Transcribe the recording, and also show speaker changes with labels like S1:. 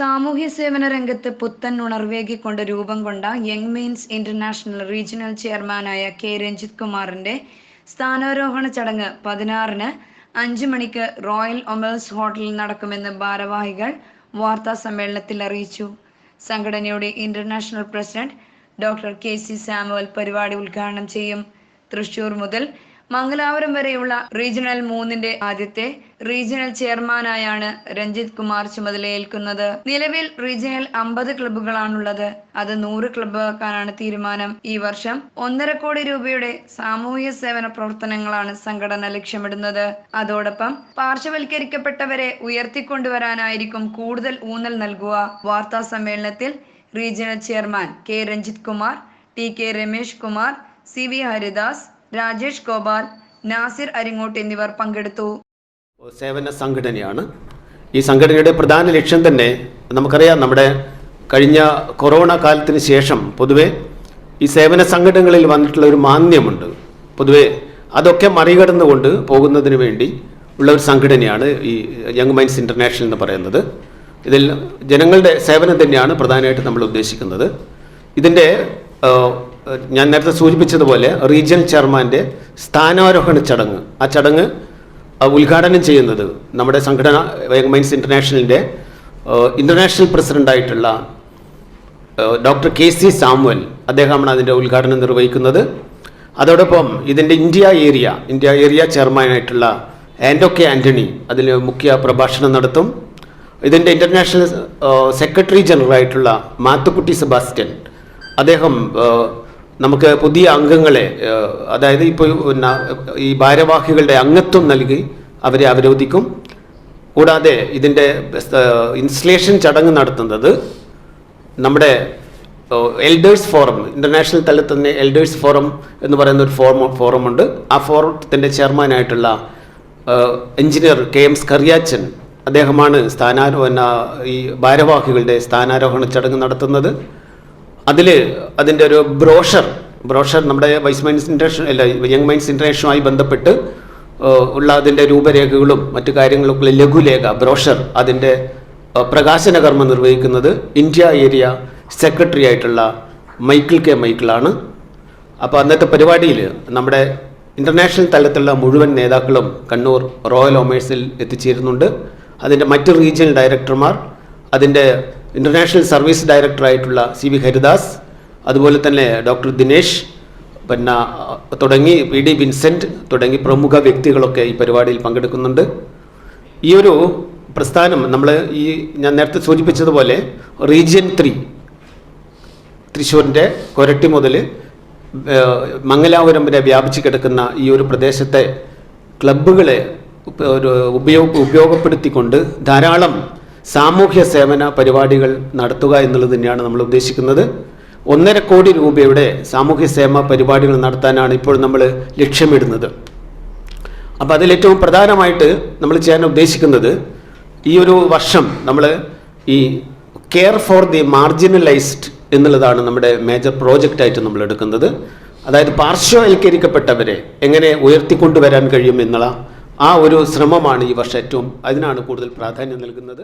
S1: സാമൂഹ്യ സേവന രംഗത്ത് പുത്തൻ ഉണർവേകിക്കൊണ്ട് രൂപം കൊണ്ട യങ് മെയിൻസ് ഇന്റർനാഷണൽ റീജിയണൽ ചെയർമാനായ കെ രഞ്ജിത് കുമാറിന്റെ സ്ഥാനാരോഹണ ചടങ്ങ് പതിനാറിന് അഞ്ചു മണിക്ക് റോയൽ ഒമേഴ്സ് ഹോട്ടലിൽ നടക്കുമെന്ന് ഭാരവാഹികൾ വാർത്താ സമ്മേളനത്തിൽ അറിയിച്ചു. സംഘടനയുടെ international president doctor K C Samuel പരിപാടി ഉദ്ഘാടനം ചെയ്യും. തൃശൂർ മുതൽ മംഗലാപുരം വരെയുള്ള റീജിയണൽ മൂന്നിന്റെ ആദ്യത്തെ റീജിയണൽ ചെയർമാനായാണ് രഞ്ജിത് കുമാർ ചുമതലയേൽക്കുന്നത്. നിലവിൽ റീജിയണൽ അമ്പത് ക്ലബ്ബുകളാണുള്ളത്. അത് നൂറ് ക്ലബ്ബാക്കാനാണ് തീരുമാനം. ഈ വർഷം ഒന്നര കോടി രൂപയുടെ സാമൂഹ്യ സേവന പ്രവർത്തനങ്ങളാണ് സംഘടന ലക്ഷ്യമിടുന്നത്. അതോടൊപ്പം പാർശ്വവൽക്കരിക്കപ്പെട്ടവരെ ഉയർത്തിക്കൊണ്ടുവരാനായിരിക്കും കൂടുതൽ ഊന്നൽ നൽകുക. വാർത്താ സമ്മേളനത്തിൽ regional chairman K Ranjith Kumar T K Ramesh Kumar C V Haridas Rajesh Gopal Nasir Aringottu എന്നിവർ പങ്കെടുത്തു.
S2: സേവന സംഘടനയാണ്. ഈ സംഘടനയുടെ പ്രധാന ലക്ഷ്യം തന്നെ നമുക്കറിയാം നമ്മുടെ കഴിഞ്ഞ കൊറോണ കാലത്തിന് ശേഷം പൊതുവെ ഈ സേവന സംഘടനകളിൽ വന്നിട്ടുള്ള ഒരു മാന്യമുണ്ട് പൊതുവെ അതൊക്കെ മറികടന്നുകൊണ്ട് പോകുന്നതിന് വേണ്ടി ഉള്ള ഒരു സംഘടനയാണ് ഈ യങ് മൈൻസ് ഇന്റർനാഷണൽ എന്ന് പറയുന്നത്. ഇതിൽ ജനങ്ങളുടെ സേവനം തന്നെയാണ് പ്രധാനമായിട്ട് നമ്മൾ ഉദ്ദേശിക്കുന്നത്. ഇതിന്റെ ഞാൻ നേരത്തെ സൂചിപ്പിച്ചതുപോലെ റീജിയണൽ ചെയർമാന്റെ സ്ഥാനാരോഹണ ചടങ്ങ്. ആ ചടങ്ങ് ഉദ്ഘാടനം ചെയ്യുന്നത് നമ്മുടെ സംഘടന യങ് മൈൻഡ്സ് ഇന്റർനാഷണലിന്റെ ഇന്റർനാഷണൽ പ്രസിഡന്റായിട്ടുള്ള ഡോക്ടർ കെ സി സാമുവൽ അദ്ദേഹമാണ് അതിന്റെ ഉദ്ഘാടനം നിർവഹിക്കുന്നത്. അതോടൊപ്പം ഇതിന്റെ ഇന്ത്യ ഏരിയ ഇന്ത്യ ഏരിയ ചെയർമാനായിട്ടുള്ള ആൻഡോ കെ ആന്റണി അതിൽ മുഖ്യ പ്രഭാഷണം നടത്തും. ഇതിന്റെ ഇന്റർനാഷണൽ സെക്രട്ടറി ജനറൽ ആയിട്ടുള്ള മാത്തുക്കുട്ടി സെബാസ്റ്റ്യൻ അദ്ദേഹം നമുക്ക് പുതിയ അംഗങ്ങളെ അതായത് ഇപ്പോൾ പിന്നെ ഈ ഭാരവാഹികളുടെ അംഗത്വം നൽകി അവരെ അവരോധിക്കും. കൂടാതെ ഇതിന്റെ ഇൻസ്റ്റലേഷൻ ചടങ്ങ് നടത്തുന്നത് നമ്മുടെ എൽഡേഴ്സ് ഫോറം ഇന്റർനാഷണൽ തലത്തിൽ തന്നെ എൽഡേഴ്സ് ഫോറം എന്ന് പറയുന്ന ഒരു ഫോറം ഫോറമുണ്ട്. ആ ഫോറത്തിന്റെ ചെയർമാനായിട്ടുള്ള എഞ്ചിനീയർ കെ എം സ്കറിയാച്ചൻ അദ്ദേഹമാണ് സ്ഥാനാരോഹണ ഈ ഭാരവാഹികളുടെ സ്ഥാനാരോഹണ ചടങ്ങ് നടത്തുന്നത്. അതിൽ അതിന്റെ ഒരു ബ്രോഷർ ബ്രോഷർ നമ്മുടെ വൈസ് മൈൻസ് ഇന്റർനാഷണൽ അല്ല യങ് മൈൻസ് ഇന്റർനാഷണലുമായി ബന്ധപ്പെട്ട് ഉള്ള അതിന്റെ രൂപരേഖകളും മറ്റു കാര്യങ്ങളൊക്കെ ലഘുലേഖ ബ്രോഷർ അതിന്റെ പ്രകാശന കർമ്മം നിർവഹിക്കുന്നത് ഇന്ത്യ ഏരിയ സെക്രട്ടറി ആയിട്ടുള്ള മൈക്കിൾ കെ. മൈക്കിളാണ് അപ്പോൾ അന്നത്തെ പരിപാടിയിൽ നമ്മുടെ ഇന്റർനാഷണൽ തലത്തിലുള്ള മുഴുവൻ നേതാക്കളും കണ്ണൂർ റോയൽ ഒമേഴ്സിൽ എത്തിച്ചേരുന്നുണ്ട്. അതിന്റെ മറ്റ് റീജിയണൽ ഡയറക്ടർമാർ അതിന്റെ ഇന്റർനാഷണൽ സർവീസ് ഡയറക്ടറായിട്ടുള്ള സി വി ഹരിദാസ് അതുപോലെ തന്നെ ഡോക്ടർ ദിനേശ് പിന്നെ തുടങ്ങി വി ഡി വിൻസെന്റ് തുടങ്ങി പ്രമുഖ വ്യക്തികളൊക്കെ ഈ പരിപാടിയിൽ പങ്കെടുക്കുന്നുണ്ട്. ഈ ഒരു പ്രസ്ഥാനം നമ്മൾ ഈ ഞാൻ നേരത്തെ സൂചിപ്പിച്ചതുപോലെ റീജിയൻ ത്രീ തൃശ്ശൂരിന്റെ കൊരട്ടി മുതൽ മംഗലാപുരം വരെ വ്യാപിച്ചു കിടക്കുന്ന ഈ ഒരു പ്രദേശത്തെ ക്ലബ്ബുകളെ ഒരു ഉപയോഗ ഉപയോഗപ്പെടുത്തിക്കൊണ്ട് ധാരാളം സാമൂഹ്യ സേവന പരിപാടികൾ നടത്തുക എന്നുള്ളത് തന്നെയാണ് നമ്മൾ ഉദ്ദേശിക്കുന്നത്. ഒന്നര കോടി രൂപയുടെ സാമൂഹ്യ സേവന പരിപാടികൾ നടത്താനാണ് ഇപ്പോൾ നമ്മൾ ലക്ഷ്യമിടുന്നത്. അപ്പോൾ അതിൽ ഏറ്റവും പ്രധാനമായിട്ട് നമ്മൾ ചെയ്യാൻ ഉദ്ദേശിക്കുന്നത് ഈ ഒരു വർഷം നമ്മൾ ഈ കെയർ ഫോർ ദി മാർജിനലൈസ്ഡ് എന്നുള്ളതാണ് നമ്മുടെ മേജർ പ്രോജക്റ്റായിട്ട് നമ്മൾ എടുക്കുന്നത്. അതായത് പാർശ്വവൽക്കരിക്കപ്പെട്ടവരെ എങ്ങനെ ഉയർത്തിക്കൊണ്ടുവരാൻ കഴിയും എന്നുള്ള ആ ഒരു ശ്രമമാണ് ഈ വർഷം ഏറ്റവും അതിനാണ് കൂടുതൽ പ്രാധാന്യം നൽകുന്നത്.